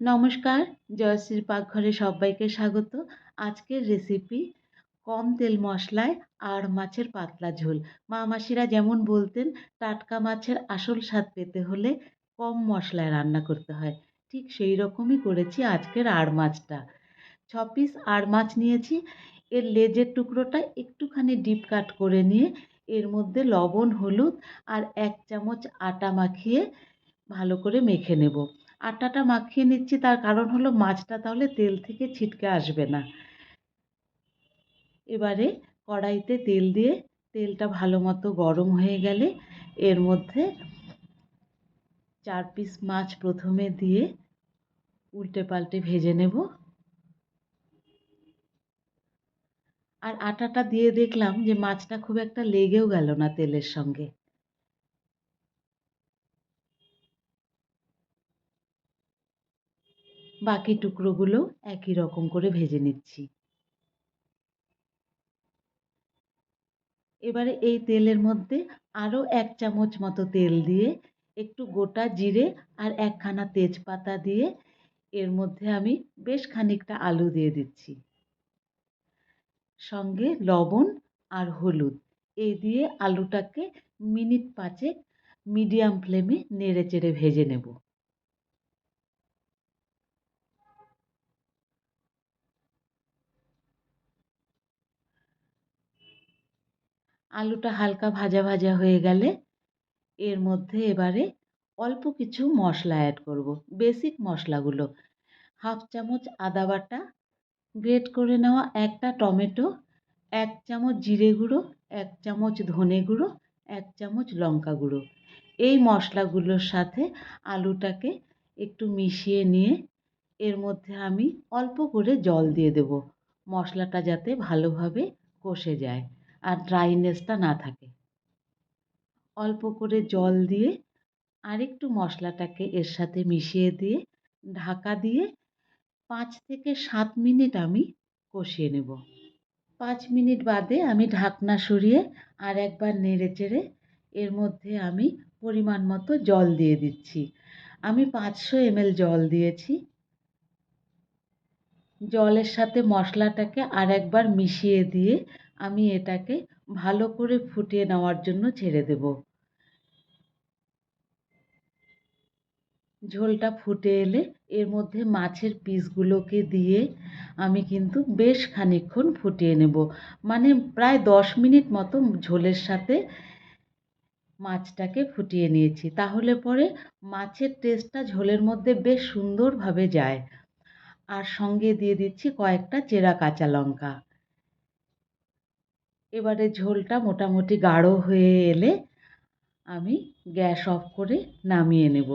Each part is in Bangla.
নমস্কার, জয়শ্রীর পাকঘরে সবাইকে স্বাগত। আজকের রেসিপি কম তেল মশলায় আর মাছের পাতলা ঝোল। মা মাসিরা যেমন বলতেন, টাটকা মাছের আসল স্বাদ পেতে হলে কম মশলায় রান্না করতে হয়। ঠিক সেই রকমই করেছি আজকের আড় মাছটা। ছ পিস আড় মাছ নিয়েছি। এর লেজের টুকরোটা একটুখানি ডিপ কাট করে নিয়ে এর মধ্যে লবণ, হলুদ আর এক চামচ আটা মাখিয়ে ভালো করে মেখে নেব। আটাটা মাখিয়ে নিচ্ছি, তার কারণ হলো মাছটা তাহলে তেল থেকে ছিটকে আসবে না। এবারে কড়াইতে তেল দিয়ে তেলটা ভালো মতো গরম হয়ে গেলে এর মধ্যে চার পিস মাছ প্রথমে দিয়ে উল্টে পাল্টে ভেজে নেব। আর আটাটা দিয়ে দেখলাম যে মাছটা খুব একটা লেগেও গেল না তেলের সঙ্গে। বাকি টুকরোগুলো একই রকম করে ভেজে নিচ্ছি। এবারে এই তেলের মধ্যে আরও এক চামচ মতো তেল দিয়ে, একটু গোটা জিরে আর একখানা তেজপাতা দিয়ে এর মধ্যে আমি বেশ খানিকটা আলু দিয়ে দিচ্ছি। সঙ্গে লবণ আর হলুদ এই দিয়ে আলুটাকে মিনিট পাঁচেক মিডিয়াম ফ্লেমে নেড়ে চেড়ে ভেজে নেব। আলুটা হালকা ভাজা ভাজা হয়ে গেলে এর মধ্যে এবারে অল্প কিছু মশলা অ্যাড করব। বেসিক মশলাগুলো, হাফ চামচ আদা বাটা গ্রেট করে নেওয়া একটা টমেটো, এক চামচ জিরে গুঁড়ো, এক চামচ ধনে গুঁড়ো, এক চামচ লঙ্কা গুঁড়ো। এই মশলাগুলোর সাথে আলুটাকে একটু মিশিয়ে নিয়ে এর মধ্যে আমি অল্প করে জল দিয়ে দেব। মশলাটা যাতে ভালোভাবে কষে যায়। আর ড্রাইনেসটা না থাকে। অল্প করে জল দিয়ে আরেকটু মশলাটাকে এর সাথে মিশিয়ে দিয়ে, ঢাকা দিয়ে পাঁচ থেকে সাত মিনিট আমি কষিয়ে নেব। পাঁচ মিনিট বাদে আমি ঢাকনা সরিয়ে আর একবার নেড়ে চেড়ে এর মধ্যে আমি পরিমাণ মতো জল দিয়ে দিচ্ছি। আমি পাঁচশো এমএল জল দিয়েছি। জলের সাথে মশলাটাকে আর একবার মিশিয়ে দিয়ে আমি এটাকে ভালো করে ফুটিয়ে নেওয়ার জন্য ছেড়ে দেব। ঝোলটা ফুটে এলে এর মধ্যে মাছের পিসগুলোকে দিয়ে আমি কিন্তু বেশ খানিক্ষণ ফুটিয়ে নেব। মানে প্রায় দশ মিনিট মতো ঝোলের সাথে মাছটাকে ফুটিয়ে নিয়েছি। তাহলে পরে মাছের টেস্টটা ঝোলের মধ্যে বেশ সুন্দরভাবে যায়। আর সঙ্গে দিয়ে দিচ্ছি কয়েকটা চেরা কাঁচা লঙ্কা। এবারে ঝোলটা মোটামুটি গাঢ় হয়ে এলে আমি গ্যাস অফ করে নামিয়ে নেব।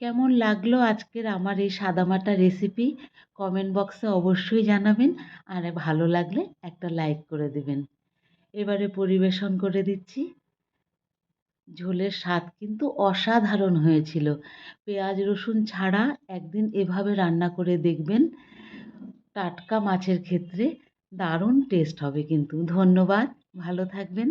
কেমন লাগল আজকের আমার এই সাদামাটা রেসিপি? কমেন্ট বক্সে অবশ্যই জানাবেন আর ভালো লাগলে একটা লাইক করে দেবেন। এবারে পরিবেশন করে দিচ্ছি। ঝোলের স্বাদ কিন্তু অসাধারণ হয়েছিল। পেঁয়াজ, রসুন ছাড়া একদিন এভাবে রান্না করে দেখবেন টাটকা মাছের ক্ষেত্রে দারুণ টেস্ট হবে কিন্তু। ধন্যবাদ। ভালো থাকবেন।